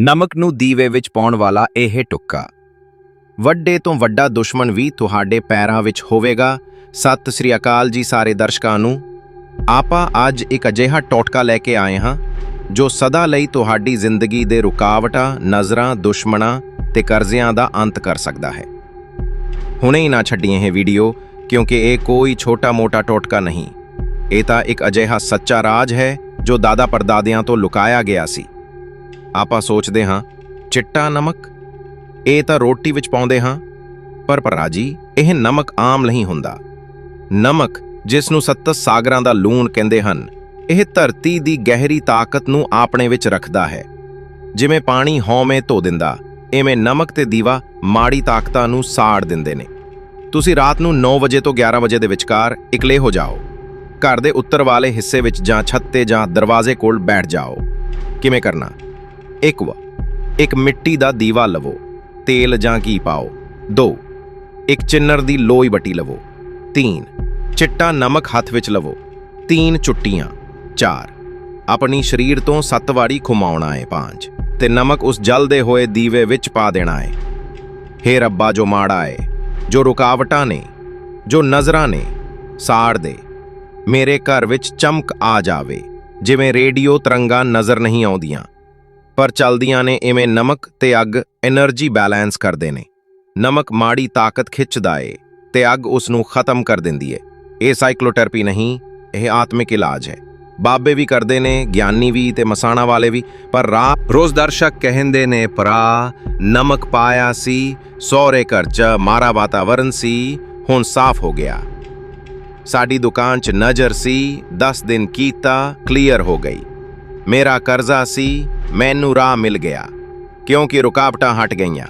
ਨਮਕ ਨੂੰ ਦੀਵੇ ਵਿੱਚ ਪਾਉਣ ਵਾਲਾ ਇਹ ਟੁੱਕਾ। ਵੱਡੇ ਤੋਂ ਵੱਡਾ ਦੁਸ਼ਮਣ ਵੀ ਤੁਹਾਡੇ ਪੈਰਾਂ ਵਿੱਚ ਹੋਵੇਗਾ। ਸਤਿ ਸ੍ਰੀ ਅਕਾਲ ਜੀ ਸਾਰੇ ਦਰਸ਼ਕਾਂ ਨੂੰ। ਆਪਾਂ ਅੱਜ ਇੱਕ ਅਜਿਹਾ ਟੋਟਕਾ ਲੈ ਕੇ ਆਏ ਹਾਂ, ਜੋ ਸਦਾ ਲਈ ਤੁਹਾਡੀ ਜ਼ਿੰਦਗੀ ਦੇ ਰੁਕਾਵਟਾਂ, ਨਜ਼ਰਾਂ, ਦੁਸ਼ਮਣਾਂ ਤੇ ਕਰਜ਼ਿਆਂ ਦਾ ਅੰਤ ਕਰ ਸਕਦਾ ਹੈ। ਹੁਣੇ ਹੀ ਨਾ ਛੱਡੀਏ ਇਹ ਵੀਡੀਓ, ਕਿਉਂਕਿ ਇਹ ਕੋਈ ਛੋਟਾ-ਮੋਟਾ ਟੋਟਕਾ ਨਹੀਂ। ਇਹ ਤਾਂ ਇੱਕ ਅਜਿਹਾ ਸੱਚਾ ਰਾਜ ਹੈ, ਜੋ ਦਾਦਾ ਪਰਦਾਦਿਆਂ ਤੋਂ ਲੁਕਾਇਆ ਗਿਆ ਸੀ। ਆਪਾਂ ਸੋਚਦੇ ਹਾਂ, ਚਿੱਟਾ ਨਮਕ, ਇਹ ਤਾਂ ਰੋਟੀ ਵਿੱਚ ਪਾਉਂਦੇ ਹਾਂ, ਪਰ ਭਰਾ ਜੀ ਇਹ ਨਮਕ ਆਮ ਨਹੀਂ ਹੁੰਦਾ। ਨਮਕ, ਜਿਸ ਨੂੰ ਸੱਤ ਸਾਗਰਾਂ ਦਾ ਲੂਣ ਕਹਿੰਦੇ ਹਨ, ਇਹ ਧਰਤੀ ਦੀ ਗਹਿਰੀ ਤਾਕਤ ਨੂੰ ਆਪਣੇ ਵਿੱਚ ਰੱਖਦਾ ਹੈ। ਜਿਵੇਂ ਪਾਣੀ ਹਉਮੈ ਧੋ ਦਿੰਦਾ ਐਵੇਂ ਨਮਕ ਤੇ ਦੀਵਾ ਮਾੜੀ ਤਾਕਤਾਂ ਨੂੰ ਸਾੜ ਦਿੰਦੇ ਨੇ। ਤੁਸੀਂ ਰਾਤ ਨੂੰ 9 ਵਜੇ ਤੋਂ 11 ਵਜੇ ਦੇ ਵਿਚਕਾਰ ਇਕਲੇ ਹੋ ਜਾਓ। ਘਰ ਦੇ ਉੱਤਰ ਵਾਲੇ ਹਿੱਸੇ ਵਿੱਚ ਜਾਂ ਛੱਤ ਤੇ ਜਾਂ ਦਰਵਾਜ਼ੇ ਕੋਲ ਬੈਠ ਜਾਓ। ਕਿਵੇਂ ਕਰਨਾ? ਇੱਕ ਵਾ, ਇੱਕ ਮਿੱਟੀ ਦਾ ਦੀਵਾ ਲਵੋ, ਤੇਲ ਜਾਂ ਘੀ ਪਾਓ। 2 ਇੱਕ ਚਿੰਨਰ ਦੀ ਲੋਈ ਬਟੀ ਲਵੋ। 3 ਚਿੱਟਾ ਨਮਕ ਹੱਥ ਵਿੱਚ ਲਵੋ। 3 ਚੁੱਟੀਆਂ। 4 ਆਪਣੀ ਸਰੀਰ ਤੋਂ 7 ਵਾਰੀ ਘੁਮਾਉਣਾ ਹੈ 5 ਤੇ ਨਮਕ ਉਸ ਜਲਦੇ ਹੋਏ ਦੀਵੇ ਵਿੱਚ ਪਾ ਦੇਣਾ ਹੈ ਹੇ ਰੱਬਾ ਜੋ ਮਾੜਾ ਹੈ ਜੋ ਰੁਕਾਵਟਾਂ ਨੇ, ਜੋ ਨਜ਼ਰਾਂ ਨੇ, ਸਾੜ ਦੇ। ਮੇਰੇ ਘਰ ਵਿੱਚ ਚਮਕ ਆ ਜਾਵੇ, ਜਿਵੇਂ ਰੇਡੀਓ ਤਰੰਗਾਂ ਨਜ਼ਰ ਨਹੀਂ ਆਉਂਦੀਆਂ। ਪਰ ਚਲਦੀਆਂ ਨੇ ਇਵੇਂ ਨਮਕ ਤੇ ਅੱਗ એનર્ਜੀ ਬੈਲੈਂਸ ਕਰਦੇ ਨੇ। ਨਮਕ ਮਾੜੀ ਤਾਕਤ ਖਿੱਚਦਾ ਏ ਤੇ ਅੱਗ ਉਸ ਨੂੰ ਖਤਮ ਕਰ ਦਿੰਦੀ ਏ। ਇਹ ਸਾਈਕਲੋਥੈਰੇਪੀ ਨਹੀਂ, ਇਹ ਆਤਮਿਕ ਇਲਾਜ ਹੈ। ਬਾਬੇ ਵੀ ਕਰਦੇ ਨੇ, ਗਿਆਨੀ ਵੀ ਤੇ ਮਸਾਣਾ ਵਾਲੇ ਵੀ, ਪਰ ਰਾ ਰੋਜ਼ ਦਰਸ਼ਕ ਕਹਿੰਦੇ ਨੇ ਪਰਾ ਨਮਕ ਪਾਇਆ ਸੀ ਸੋਰੇ ਘਰ ਚ ਮਾਰਾ ਵਾਤਾਵਰਨ ਸੀ, ਹੁਣ ਸਾਫ਼ ਹੋ ਗਿਆ। ਸਾਡੀ ਦੁਕਾਨ 'ਚ ਨਜ਼ਰ ਸੀ 10 ਦਿਨ ਕੀਤਾ ਕਲੀਅਰ ਹੋ ਗਈ। ਮੇਰਾ ਕਰਜ਼ਾ ਸੀ ਮੈਨੂੰ ਰਾਹ ਮਿਲ ਗਿਆ ਕਿਉਂਕਿ ਰੁਕਾਵਟਾਂ ਹਟ ਗਈਆਂ।